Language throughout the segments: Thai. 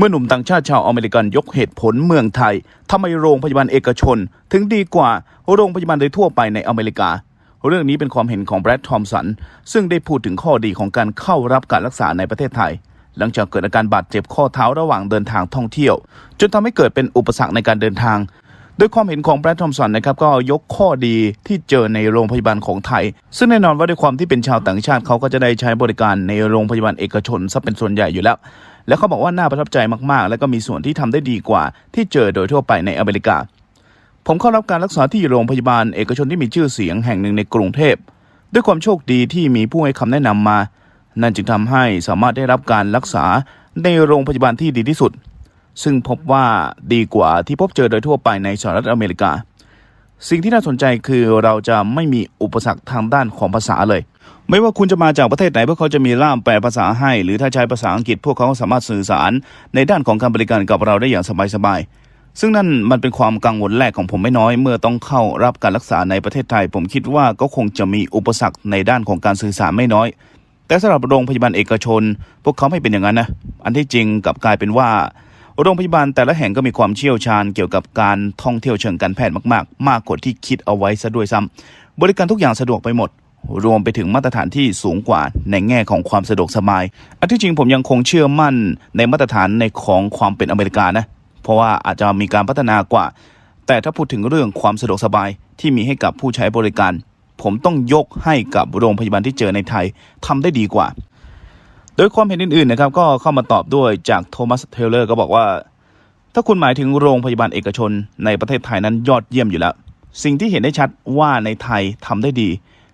เมื่อหนุ่มต่างชาติชาวอเมริกันยกเหตุผลเมืองไทยทำไมโรงพยาบาลเอกชน ถึงดีกว่าโรงพยาบาลโดยทั่วไปในอเมริกา เรื่องนี้เป็นความเห็นของแบรดทอมสัน ซึ่งได้พูดถึงข้อดีของการเข้ารับการรักษาในประเทศไทย หลังจากเกิดอาการบาดเจ็บข้อเท้าระหว่างเดินทางท่องเที่ยว จนทำให้เกิดเป็นอุปสรรคในการเดินทาง โดยความเห็นของแบรดทอมสันนะครับก็ยกข้อดีที่เจอในโรงพยาบาลของไทย ซึ่งแน่นอนว่าด้วยความที่เป็นชาวต่างชาติเขาก็จะได้ใช้บริการในโรงพยาบาลเอกชนซะเป็นส่วนใหญ่อยู่แล้ว แล้วเขาบอกว่าน่าประทับใจมากๆ แล้วก็มีส่วนที่ทำได้ดีกว่า ที่เจอโดยทั่วไปในอเมริกา ผมเข้ารับการรักษาที่โรงพยาบาลเอกชนที่มีชื่อเสียงแห่งหนึ่งในกรุงเทพ ด้วยความโชคดีที่มีผู้ให้คำแนะนำมา นั่นจึงทำให้สามารถได้รับการรักษาในโรงพยาบาลที่ดีที่สุด ซึ่งพบว่าดีกว่าที่พบเจอโดยทั่วไปในสหรัฐอเมริกา สิ่งที่น่าสนใจคือเราจะไม่มีอุปสรรคทางด้านของภาษาเลย ไม่ว่าคุณจะมาจากประเทศไหนพวกเขาจะมีล่ามแปลภาษาให้ หรือถ้าใช้ภาษาอังกฤษพวกเขาสามารถสื่อสาร ในด้านของการบริการกับเราได้อย่างสบายๆซึ่งนั่นมันเป็นความกังวลแรกของผมไม่น้อย เมื่อต้องเข้ารับการรักษาในประเทศไทย ผมคิดว่าก็คงจะมีอุปสรรคในด้านของการสื่อสารไม่น้อย แต่สำหรับโรงพยาบาลเอกชน พวกเขาไม่เป็นอย่างนั้นนะอันที่จริงกลับกลายเป็นว่า โรงพยาบาลแต่ละแห่งก็มีความเชี่ยวชาญเกี่ยวกับการท่องเที่ยวเชิงการแพทย์มาก ๆ มากกว่าที่คิดเอาไว้ซะด้วยซ้ำบริการทุกอย่างสะดวกไปหมด รวมไปถึงมาตรฐานที่สูงกว่าในแง่ของความสะดวกสบายอันที่จริงผมยังคงเชื่อมั่นในมาตรฐานในของความเป็นอเมริกานะ เพราะว่าอาจจะมีการพัฒนากว่า แต่ถ้าพูดถึงเรื่องความสะดวกสบายที่มีให้กับผู้ใช้บริการ ผมต้องยกให้กับโรงพยาบาลที่เจอในไทยทำได้ดีกว่า โดยความเห็นอื่นๆนะครับก็เข้ามาตอบด้วยจากโทมัสเทเลอร์ก็บอกว่า ถ้าคุณหมายถึงโรงพยาบาลเอกชนในประเทศไทยนั้นยอดเยี่ยมอยู่แล้ว สิ่งที่เห็นได้ชัดว่าในไทยทำได้ดี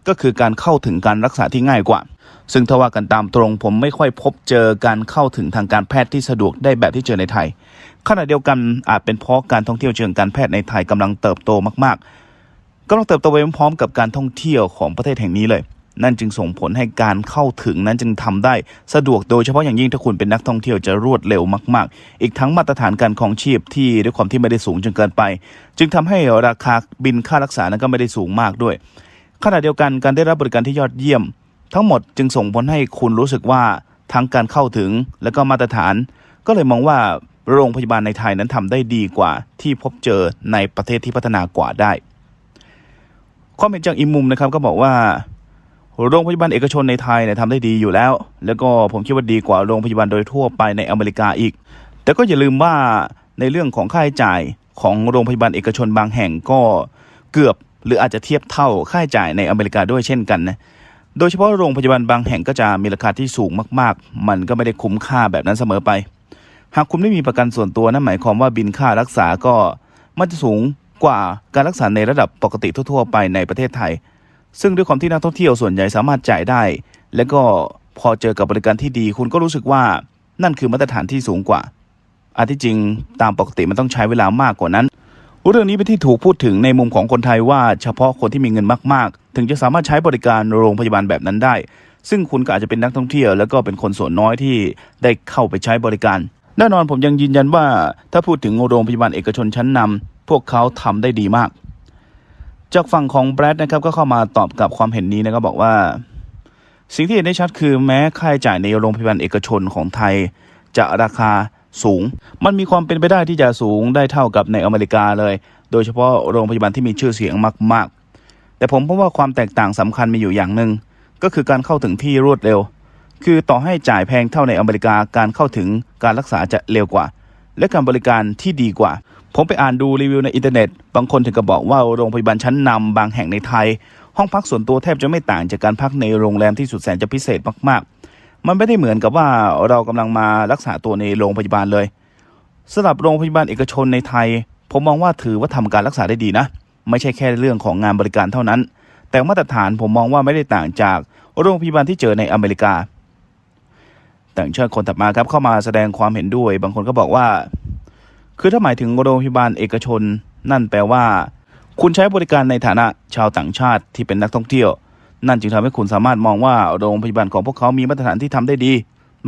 ก็คือการเข้าถึงการรักษาที่ง่ายกว่า ซึ่งถ้าว่ากันตามตรงผมไม่ค่อยพบเจอการเข้าถึงทางการแพทย์ที่สะดวกได้แบบที่เจอในไทยขณะเดียวกันอาจเป็นเพราะการท่องเที่ยวเชิงการแพทย์ในไทยกำลังเติบโตมากๆกำลังเติบโตไปพร้อมกับการท่องเที่ยวของประเทศแห่งนี้เลย นั่นจึงส่งผลให้การเข้าถึงนั้นจึงทำได้สะดวกโดยเฉพาะอย่างยิ่งถ้าคุณเป็นนักท่องเที่ยวจะรวดเร็วมากๆ อีกทั้งมาตรฐานการครองชีพที่ด้วยความที่ไม่ได้สูงจนเกินไป จึงทำให้ราคาบินค่ารักษานั้นก็ไม่ได้สูงมากด้วยขณะเดียวกันการได้รับบริการที่ยอดเยี่ยม ทั้งหมดจึงส่งผลให้คุณรู้สึกว่าทั้งการเข้าถึงและก็มาตรฐาน ก็เลยมองว่าโรงพยาบาลในไทยนั้นทำได้ดีกว่า ที่พบเจอในประเทศที่พัฒนากว่าได้ความเห็นจากอีมุมนะครับก็บอกว่า โรงพยาบาลเอกชนในไทยเนี่ยทำได้ดีอยู่แล้ว แล้วก็ผมคิดว่าดีกว่าโรงพยาบาลโดยทั่วไปในอเมริกาอีก แต่ก็อย่าลืมว่าในเรื่องของค่าใช้จ่ายของโรงพยาบาลเอกชนบางแห่งก็เกือบหรืออาจจะเทียบเท่าค่าใช้จ่ายในอเมริกาด้วยเช่นกันนะ โดยเฉพาะโรงพยาบาลบางแห่งก็จะมีราคาที่สูงมาก ๆ มันก็ไม่ได้คุ้มค่าแบบนั้นเสมอไป หากคุณไม่มีประกันส่วนตัวนั่นหมายความว่าบินค่ารักษาก็มันจะสูงกว่าการรักษาในระดับปกติทั่ว ๆ ไปในประเทศไทย ซึ่งด้วยความที่นักท่องเที่ยวส่วนใหญ่สามารถจ่ายได้ และก็พอเจอกับบริการที่ดี คุณก็รู้สึกว่านั่นคือมาตรฐานที่สูงกว่าอันที่จริงตามปกติมันต้องใช้เวลามากกว่านั้น เรื่องนี้เป็นที่ถูกพูดถึงในมุมของคนไทยว่าเฉพาะคนที่มีเงินมาก ๆ ถึงจะสามารถใช้บริการโรงพยาบาลแบบนั้นได้ ซึ่งคุณก็อาจจะเป็นนักท่องเที่ยว แล้วก็เป็นคนส่วนน้อยที่ได้เข้าไปใช้บริการ แน่นอนผมยังยืนยันว่า ถ้าพูดถึงโรงพยาบาลเอกชนชั้นนำพวกเขาทำได้ดีมาก จากฝั่งของแบรดนะครับก็เข้ามาตอบกับความเห็นนี้นะครับบอกว่า สิ่งที่เห็นได้ชัดคือแม้ค่าใช้จ่ายในโรงพยาบาลเอกชนของไทย จะราคาสูง มันมีความเป็นไปได้ที่จะสูงได้เท่ากับในอเมริกาเลย โดยเฉพาะโรงพยาบาลที่มีชื่อเสียงมากๆ แต่ผมพบว่าความแตกต่างสำคัญมีอยู่อย่างหนึ่งก็คือการเข้าถึงที่รวดเร็ว คือต่อให้จ่ายแพงเท่าในอเมริกาการเข้าถึงการรักษาจะเร็วกว่า และการบริการที่ดีกว่า ผมไปอ่านดูรีวิวในอินเทอร์เน็ต บางคนถึงกับบอกว่าโรงพยาบาลชั้นนำบางแห่งในไทย ห้องพักส่วนตัวแทบจะไม่ต่างจากการพักในโรงแรมที่สุดแสนจะพิเศษมากๆ มันไม่ได้เหมือนกับว่าเรากำลังมารักษาตัวในโรงพยาบาลเลยสำหรับโรงพยาบาลเอกชนในไทย ผมมองว่าถือว่าทำการรักษาได้ดีนะ ไม่ใช่แค่เรื่องของงานบริการเท่านั้น แต่มาตรฐานผมมองว่าไม่ได้ต่างจากโรงพยาบาลที่เจอในอเมริกาต่างชาติคนถัดมาครับเข้ามาแสดงความเห็นด้วย บางคนก็บอกว่า คือถ้าหมายถึงโรงพยาบาลเอกชน นั่นแปลว่า คุณใช้บริการในฐานะชาวต่างชาติที่เป็นนักท่องเที่ยว นั่นจึงทำให้คุณสามารถมองว่าโรงพยาบาลของพวกเขามีมาตรฐานที่ทำได้ดี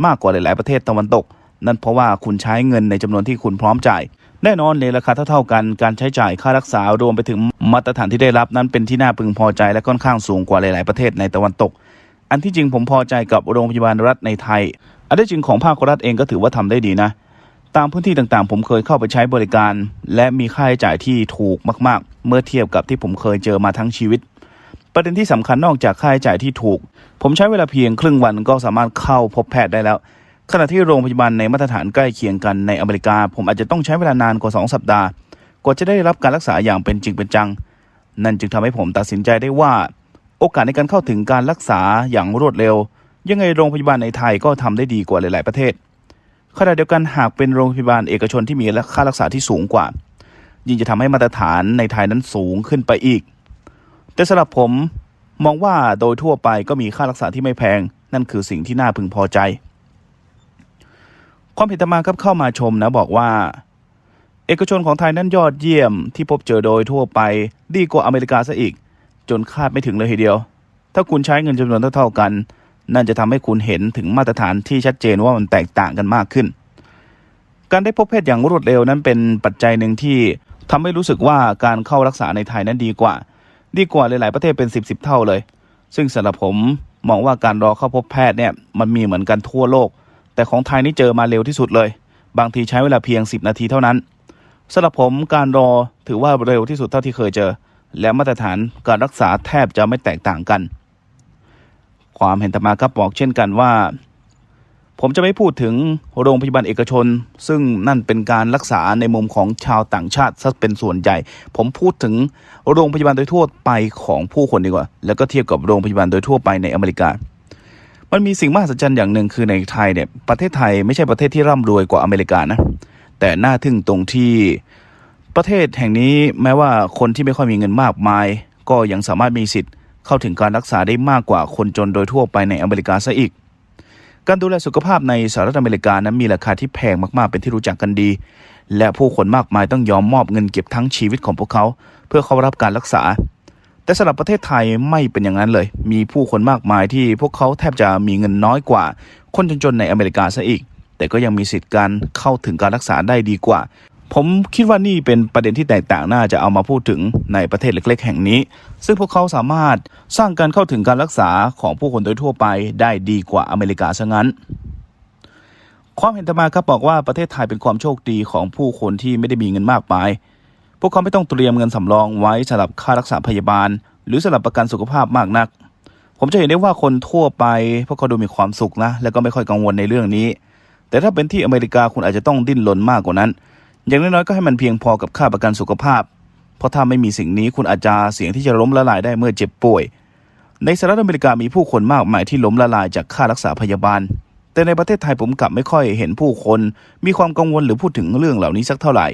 มากกว่าหลาย ๆ ประเทศตะวันตก นั่นเพราะว่าคุณใช้เงินในจำนวนที่คุณพร้อมจ่าย แน่นอนในราคาเท่าๆกัน การใช้จ่ายค่ารักษารวมไปถึงมาตรฐานที่ได้รับนั้นเป็นที่น่าพึงพอใจและค่อนข้างสูงกว่าหลาย ๆ ประเทศในตะวันตก อันที่จริงผมพอใจกับโรงพยาบาลรัฐในไทย อันที่จริงของภาครัฐเองก็ถือว่าทำได้ดีนะ ตามพื้นที่ต่างๆ ผมเคยเข้าไปใช้บริการ และมีค่าใช้จ่ายที่ถูกมากๆ เมื่อเทียบกับที่ผมเคยเจอมาทั้งชีวิต ประเด็นที่สำคัญนอกจากค่าใช้จ่ายที่ถูก ผมใช้เวลาเพียงครึ่งวันก็สามารถเข้าพบแพทย์ได้แล้ว ขณะที่โรงพยาบาลในมาตรฐานใกล้เคียงกันในอเมริกา ผมอาจจะต้องใช้เวลานานกว่า 2 สัปดาห์กว่าจะได้รับการรักษาอย่างเป็นจริงเป็นจัง นั่นจึงทำให้ผมตัดสินใจได้ว่า โอกาสในการเข้าถึงการรักษาอย่างรวดเร็ว ยังไงโรงพยาบาลในไทยก็ทำได้ดีกว่าหลาย ๆประเทศ ขณะเดียวกันหากเป็นโรงพยาบาลเอกชนที่มีค่ารักษาที่สูงกว่า ยิ่งจะทำให้มาตรฐานในไทยนั้นสูงขึ้นไปอีก แต่สำหรับผมมองว่าโดยทั่วไปก็มีค่ารักษาที่ไม่แพง นั่นคือสิ่งที่น่าพึงพอใจ ความเห็นตมาครับเข้ามาชมนะบอกว่า เอกชนของไทยนั้นยอดเยี่ยมที่พบเจอโดยทั่วไป ดีกว่าอเมริกาซะอีก จนคาดไม่ถึงเลยทีเดียว ถ้าคุณใช้เงินจำนวนเท่าๆกัน นั่นจะทำให้คุณเห็นถึงมาตรฐานที่ชัดเจนว่ามันแตกต่างกันมากขึ้น การได้พบแพทย์อย่างรวดเร็วนั้นเป็นปัจจัยหนึ่งที่ทำให้รู้สึกว่าการเข้ารักษาในไทยนั้นดีกว่า ดีกว่าหลาย ๆ ประเทศเป็นสิบสิบเท่าเลย ซึ่งสำหรับผมมองว่าการรอเข้าพบแพทย์เนี่ยมันมีเหมือนกันทั่วโลก แต่ของไทยนี่เจอมาเร็วที่สุดเลย บางทีใช้เวลาเพียง 10 นาทีเท่านั้นสำหรับผมการรอถือว่าเร็วที่สุดเท่าที่เคยเจอ และมาตรฐานการรักษาแทบจะไม่แตกต่างกัน ความเห็นธรรมาครับบอกเช่นกันว่า ผมจะไม่พูดถึงโรงพยาบาลเอกชน ซึ่งนั่นเป็นการรักษาในมุมของชาวต่างชาติซะเป็นส่วนใหญ่ ผมพูดถึงโรงพยาบาลโดยทั่วไปของผู้คนดีกว่า แล้วก็เทียบกับโรงพยาบาลโดยทั่วไปในอเมริกามันมีสิ่งมหัศจรรย์อย่างหนึ่งคือในไทยเนี่ยประเทศไทยไม่ใช่ประเทศที่ร่ำรวยกว่าอเมริกานะแต่น่าทึ่งตรงที่ประเทศแห่งนี้แม้ว่าคนที่ไม่ค่อยมีเงินมากมาย ก็ยังสามารถมีสิทธิ์ เข้าถึงการรักษาได้มากกว่าคนจนโดยทั่วไปในอเมริกาซะอีก การดูแลสุขภาพในสหรัฐอเมริกานั้นมีราคาที่แพงมากๆเป็นที่รู้จักกันดี และผู้คนมากมายต้องยอมมอบเงินเก็บทั้งชีวิตของพวกเขา เพื่อเข้ารับการรักษา แต่สำหรับประเทศไทยไม่เป็นอย่างนั้นเลย มีผู้คนมากมายที่พวกเขาแทบจะมีเงินน้อยกว่า คนจนๆในอเมริกาซะอีก แต่ก็ยังมีสิทธิ์การเข้าถึงการรักษาได้ดีกว่า ผมคิดว่านี่เป็นประเด็นที่แตกต่างน่าจะเอามาพูดถึงในประเทศเล็ก ๆ แห่งนี้ ซึ่งพวกเขาสามารถสร้างการเข้าถึงการรักษาของผู้คนโดยทั่วไปได้ดีกว่าอเมริกาซะงั้น ความเห็นธรรมาครับบอกว่าประเทศไทยเป็นความโชคดีของผู้คนที่ไม่ได้มีเงินมากมาย พวกเขาไม่ต้องเตรียมเงินสำรองไว้สำหรับค่ารักษาพยาบาล หรือสำหรับประกันสุขภาพมากนัก ผมจะเห็นได้ว่าคนทั่วไป พวกเขาดูมีความสุขนะ และก็ไม่ค่อยกังวลในเรื่องนี้ แต่ถ้าเป็นที่อเมริกาคุณอาจจะต้องดิ้นรนมากกว่านั้น อย่างน้อยๆก็ให้มันเพียงพอกับค่าประกันสุขภาพ เพราะถ้าไม่มีสิ่งนี้คุณอาจจะเสี่ยงที่จะล้มละลายได้เมื่อเจ็บป่วย ในสหรัฐอเมริกามีผู้คนมากมายที่ล้มละลายจากค่ารักษาพยาบาล แต่ในประเทศไทยผมกลับไม่ค่อยเห็นผู้คน มีความกังวลหรือพูดถึงเรื่องเหล่านี้สักเท่าไหร่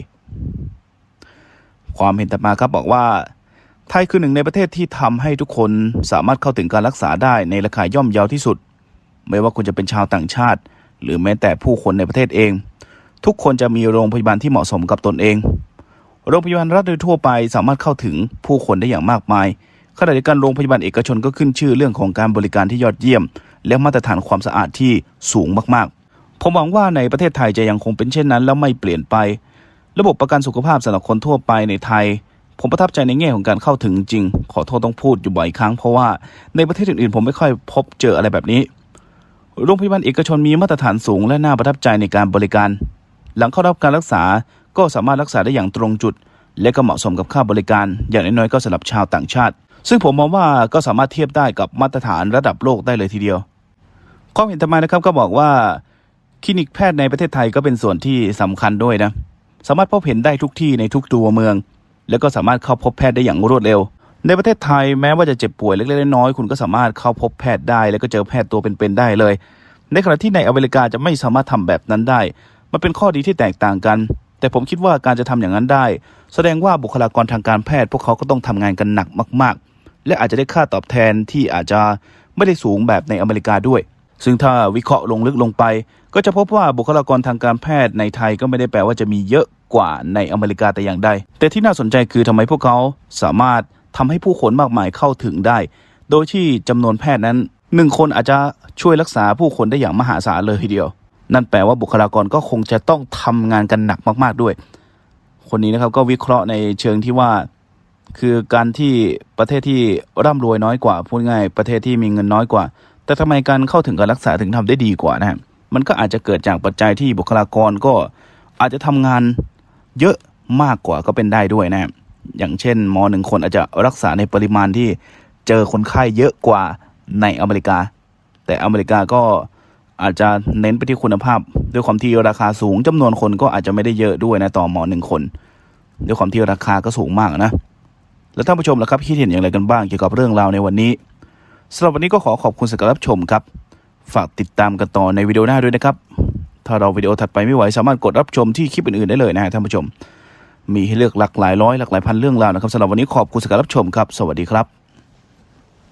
ความเห็นต่อมาครับบอกว่าไทยคือหนึ่งในประเทศที่ทำให้ทุกคนสามารถเข้าถึงการรักษาได้ในราคาย่อมเยาที่สุด ไม่ว่าคุณจะเป็นชาวต่างชาติ หรือแม้แต่ผู้คนในประเทศเอง ทุกคนจะมีโรงพยาบาลที่เหมาะสมกับตนเอง โรงพยาบาลรัฐโดยทั่วไปสามารถเข้าถึงผู้คนได้อย่างมากมายขณะเดียวกันโรงพยาบาลเอกชนก็ขึ้นชื่อเรื่องของการบริการที่ยอดเยี่ยม และมาตรฐานความสะอาดที่สูงมากๆ ผมหวังว่าในประเทศไทยจะยังคงเป็นเช่นนั้น แล้วไม่เปลี่ยนไป ระบบประกันสุขภาพสำหรับคนทั่วไปในไทย ผมประทับใจในแง่ของการเข้าถึงจริง ขอโทษต้องพูดอยู่บ่อยครั้งเพราะว่าในประเทศอื่นๆ ผมไม่ค่อยพบเจออะไรแบบนี้ โรงพยาบาลเอกชนมีมาตรฐานสูงและน่าประทับใจในการบริการ หลังเข้ารับการรักษาก็สามารถรักษาได้อย่างตรงจุด และก็เหมาะสมกับค่าบริการ อย่างน้อยๆก็สำหรับชาวต่างชาติ ซึ่งผมมองว่าก็สามารถเทียบได้กับมาตรฐานระดับโลกได้เลยทีเดียวความเห็นทำไมนะครับก็บอกว่าคลินิกแพทย์ในประเทศไทยก็เป็นส่วนที่สำคัญด้วยนะสามารถพบเห็นได้ทุกที่ในทุกตัวเมือง แล้วก็สามารถเข้าพบแพทย์ได้อย่างรวดเร็ว ในประเทศไทยแม้ว่าจะเจ็บป่วยเล็กๆน้อยๆคุณก็สามารถเข้าพบแพทย์ได้ แล้วก็เจอแพทย์ตัวเป็นๆได้เลย ในขณะที่ในอเมริกาจะไม่สามารถทำแบบนั้นได้ มันเป็นข้อดีที่แตกต่างกัน แต่ผมคิดว่าการจะทำอย่างนั้นได้ แสดงว่าบุคลากรทางการแพทย์ พวกเขาก็ต้องทำงานกันหนักมาก ๆ และอาจจะได้ค่าตอบแทนที่อาจจะไม่ได้สูงแบบในอเมริกาด้วย ซึ่งถ้าวิเคราะห์ลงลึกลงไป ก็จะพบว่าบุคลากรทางการแพทย์ในไทยก็ไม่ได้แปลว่าจะมีเยอะกว่าในอเมริกาแต่อย่างใด แต่ที่น่าสนใจคือทำไมพวกเขาสามารถทำให้ผู้คนมากมายเข้าถึงได้ โดยที่จำนวนแพทย์นั้นหนึ่งคนอาจจะช่วยรักษาผู้คนได้อย่างมหาศาลเลยทีเดียว นั่นแปลว่าบุคลากรก็คงจะต้องทำงานกันหนักมาก ๆด้วย คนนี้นะครับก็วิเคราะห์ในเชิงที่ว่า คือการที่ประเทศที่ร่ำรวยน้อยกว่าพูดง่ายประเทศที่มีเงินน้อยกว่า แต่ทำไมการเข้าถึงการรักษาถึงทำได้ดีกว่านะฮะมันก็อาจจะเกิดจากปัจจัยที่บุคลากรก็อาจจะทำงานเยอะมากกว่าก็เป็นได้ด้วยนะอย่างเช่นหมอหนึ่งคนอาจจะรักษาในปริมาณที่เจอคนไข้เยอะกว่าในอเมริกา แต่อเมริกาก็ อาจจะเน้นไปที่คุณภาพ ด้วยความที่ราคาสูงจำนวนคนก็อาจจะไม่ได้เยอะด้วยนะต่อหมอหนึ่งคน ด้วยความที่ราคาก็สูงมากนะ แล้วท่านผู้ชมล่ะครับคิดเห็นอย่างไรกันบ้างเกี่ยวกับเรื่องราวในวันนี้สำหรับวันนี้ก็ขอขอบคุณสำหรับรับชมครับ ฝากติดตามกันต่อในวิดีโอหน้าด้วยนะครับ ถ้าเราวิดีโอถัดไปไม่ไหวสามารถกดรับชมที่คลิปอื่นๆได้เลยนะฮะท่านผู้ชม มีให้เลือกหลากหลายร้อยหลากหลายพันเรื่องราวนะครับสำหรับวันนี้ขอบคุณสำหรับรับชมครับ สวัสดีครับ